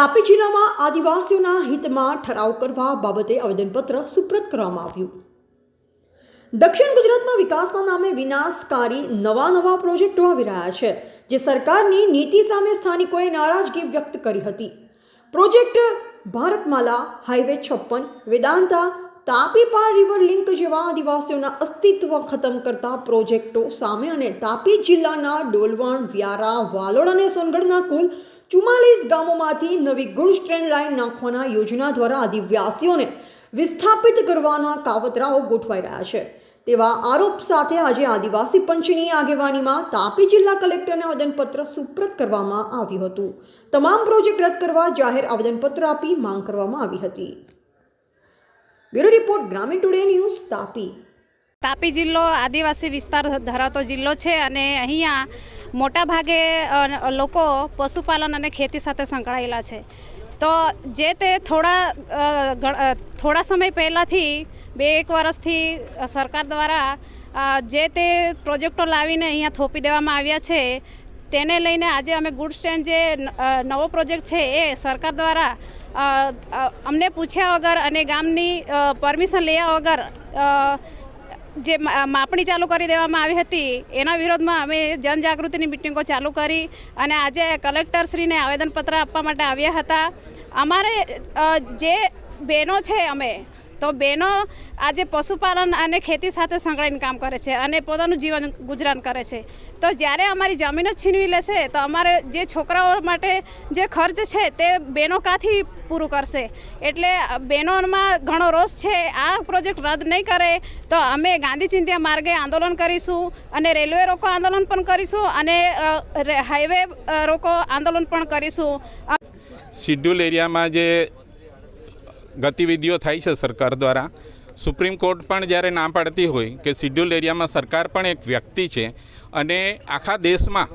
તાપી જિલ્લામાં આદિવાસીઓના હિતમાં ઠરાવ કરવા બાબતે આવેદનપત્ર સુપ્રત કરવામાં આવ્યું. દક્ષિણ ગુજરાતમાં વિકાસના નામે વિનાશકારી નવા નવા પ્રોજેક્ટો આવી રહ્યા છે, જે સરકારની નીતિ સામે સ્થાનિકોએ નારાજગી વ્યક્ત કરી હતી. પ્રોજેક્ટ ભારતમાલા, હાઈવે છપ્પન, વેદાંતા, તાપી પાર રિવર લિંક જેવા આદિવાસીઓના અસ્તિત્વ ખતમ કરતા પ્રોજેક્ટો સામે અને તાપી જિલ્લાના ડોલવણ, વ્યારા, વાલોડ અને સોનગઢના કુલ ચુમ્માલીસ ગામોમાંથી નવી ગુડ્સ ટ્રેન લાઇન નાખવાના યોજના દ્વારા આદિવાસીઓને વિસ્થાપિત કરવાના કાવતરાઓ ગોઠવાઈ રહ્યા છે. તેવા આરોપ સાથે આજે આદિવાસી પંચની આગેવાનીમાં તાપી જિલ્લા કલેક્ટરને આવેદનપત્ર સુપ્રત કરવામાં આવ્યું હતું. તમામ પ્રોજેક્ટ રદ કરવા જાહેર આવેદનપત્ર આપી માંગ કરવામાં આવી હતી. Bureau report Gramin today news Tapi. Tapi જિલ્લો આદિવાસી વિસ્તાર ધરાવતો જિલ્લો છે અને અહીંયા મોટાભાગે લોકો પશુપાલન અને ખેતી સાથે સંકળાયેલા છે. તો જે તે થોડા થોડા સમય પહેલાંથી બે એક વર્ષથી સરકાર દ્વારા જે તે પ્રોજેક્ટો લાવીને અહીંયા થોપી દેવામાં આવ્યા છે, તેને લઈને આજે અમે ગુડ સ્ટેન્ડ જે નવો પ્રોજેક્ટ છે એ સરકાર દ્વારા અમને પૂછ્યા વગર અને ગામની પરમિશન લેયા વગર જે માપણી ચાલુ કરી દેવામાં આવી હતી, એના વિરોધમાં અમે જનજાગૃતિની મિટિંગો ચાલુ કરી અને આજે કલેક્ટરશ્રીને આવેદનપત્ર આપવા માટે આવ્યા હતા. અમારે જે બહેનો છે અમે તો બહેનો આજે પશુપાલન અને ખેતી સાથે સંકળાઈને કામ કરે છે અને પોતાનું જીવન ગુજરાન કરે છે. તો જ્યારે અમારી જમીન જ છીનવી લેશે, તો અમારે જે છોકરાઓ માટે જે ખર્ચ છે તે બહેનો કાથી પૂરું કરશે? એટલે બહેનોમાં ઘણો રોષ છે, આ પ્રોજેક્ટ રદ નહીં કરે, તો અમે ગાંધી ચિંત્યા માર્ગે આંદોલન કરીશું અને રેલવે રોકો આંદોલન પણ કરીશું અને હાઈવે રોકો આંદોલન પણ કરીશું. શિડ્યુલ એરિયામાં જે ગતિવિધિઓ થાય છે સરકાર દ્વારા. સુપ્રીમ કોર્ટ પણ જ્યારે ના પાડતી હોય કે શિડ્યુલ એરિયામાં સરકાર પણ એક વ્યક્તિ છે અને આખા દેશમાં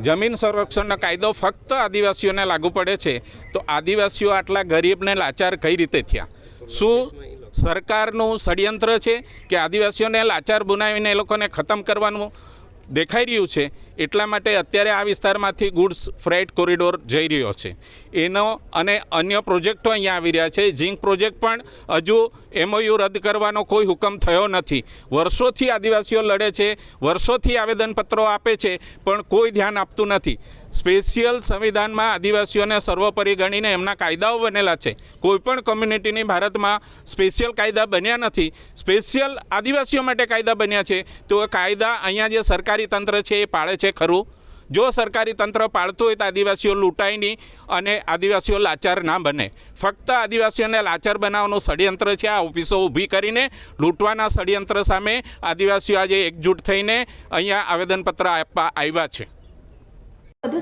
જમીન સંરક્ષણનો કાયદો ફક્ત આદિવાસીઓને લાગુ પડે છે, તો આદિવાસીઓ આટલા ગરીબને લાચાર કઈ રીતે થયા? શું સરકારનું ષડયંત્ર છે કે આદિવાસીઓને લાચાર બનાવીને એ લોકોને ખતમ કરવાનું? દેખાઈ રહ્યું છે. એટલા માટે અત્યારે આ વિસ્તારમાંથી ગુડ્સ ફ્રેટ કોરિડોર જઈ રહ્યો છે. એનો અને અન્ય પ્રોજેક્ટો અહીંયા આવી રહ્યા છે. ઝીંક પ્રોજેક્ટ પણ હજુ એમઓયુ રદ કરવાનો કોઈ હુકમ થયો નથી. વર્ષોથી આદિવાસીઓ લડે છે, વર્ષોથી આવેદનપત્રો આપે છે, પણ કોઈ ધ્યાન આપતું નથી. સ્પેશિયલ સંવિધાનમાં આદિવાસીઓને સર્વોપરી ગણીને એમના કાયદાઓ બનેલા છે. કોઈપણ કમ્યુનિટીની ભારતમાં સ્પેશિયલ કાયદા બન્યા નથી. સ્પેશિયલ આદિવાસીઓ માટે કાયદા બન્યા છે. તો એ કાયદા અહીંયા જે સરકારી તંત્ર છે એ પાળે છે ખરું? જો સરકારી તંત્ર પાળતું હોય તો આદિવાસીઓ લૂંટાય નહીં અને આદિવાસીઓ લાચાર ના બને. ફક્ત આદિવાસીઓને લાચાર બનાવવાનું ષડયંત્ર છે. આ ઓફિસો ઊભી કરીને લૂંટવાના ષડયંત્ર સામે આદિવાસીઓ આજે એકજૂટ થઈને અહીંયા આવેદનપત્ર આપવા આવ્યા છે.